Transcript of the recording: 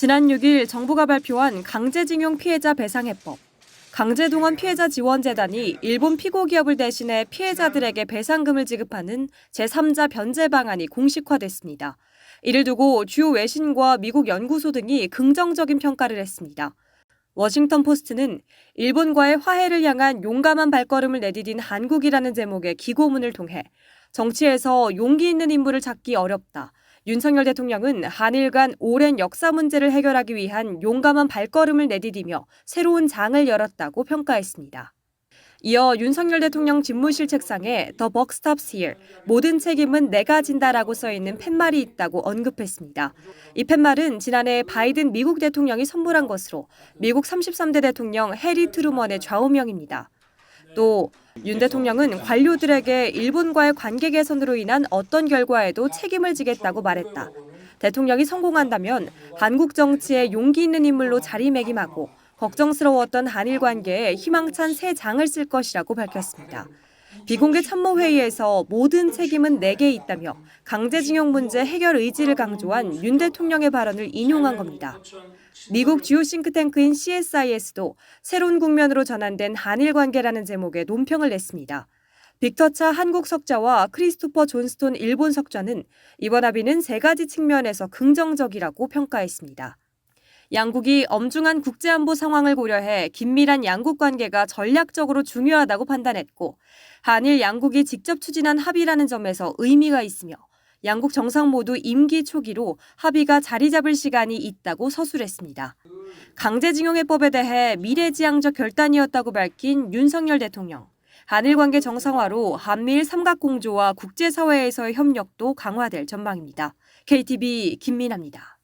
지난 6일 정부가 발표한 강제징용 피해자 배상 해법. 강제동원 피해자 지원재단이 일본 피고 기업을 대신해 피해자들에게 배상금을 지급하는 제3자 변제 방안이 공식화됐습니다. 이를 두고 주요 외신과 미국 연구소 등이 긍정적인 평가를 했습니다. 워싱턴 포스트는 일본과의 화해를 향한 용감한 발걸음을 내디딘 한국이라는 제목의 기고문을 통해 정치에서 용기 있는 인물을 찾기 어렵다. 윤석열 대통령은 한일 간 오랜 역사 문제를 해결하기 위한 용감한 발걸음을 내디디며 새로운 장을 열었다고 평가했습니다. 이어 윤석열 대통령 집무실 책상에 The buck stops here. 모든 책임은 내가 진다라고 써 있는 팻말이 있다고 언급했습니다. 이 팻말은 지난해 바이든 미국 대통령이 선물한 것으로 미국 33대 대통령 해리 트루먼의 좌우명입니다. 또 윤 대통령은 관료들에게 일본과의 관계 개선으로 인한 어떤 결과에도 책임을 지겠다고 말했다. 대통령이 성공한다면 한국 정치에 용기 있는 인물로 자리매김하고 걱정스러웠던 한일 관계에 희망찬 새 장을 쓸 것이라고 밝혔습니다. 비공개 참모회의에서 모든 책임은 내게 있다며 강제징용 문제 해결 의지를 강조한 윤 대통령의 발언을 인용한 겁니다. 미국 주요 싱크탱크인 CSIS도 새로운 국면으로 전환된 한일 관계라는 제목의 논평을 냈습니다. 빅터차 한국 석좌와 크리스토퍼 존스톤 일본 석좌는 이번 합의는 세 가지 측면에서 긍정적이라고 평가했습니다. 양국이 엄중한 국제안보 상황을 고려해 긴밀한 양국 관계가 전략적으로 중요하다고 판단했고 한일 양국이 직접 추진한 합의라는 점에서 의미가 있으며 양국 정상 모두 임기 초기로 합의가 자리 잡을 시간이 있다고 서술했습니다. 강제징용해법에 대해 미래지향적 결단이었다고 밝힌 윤석열 대통령. 한일 관계 정상화로 한미일 삼각공조와 국제사회에서의 협력도 강화될 전망입니다. KTV 김민아입니다.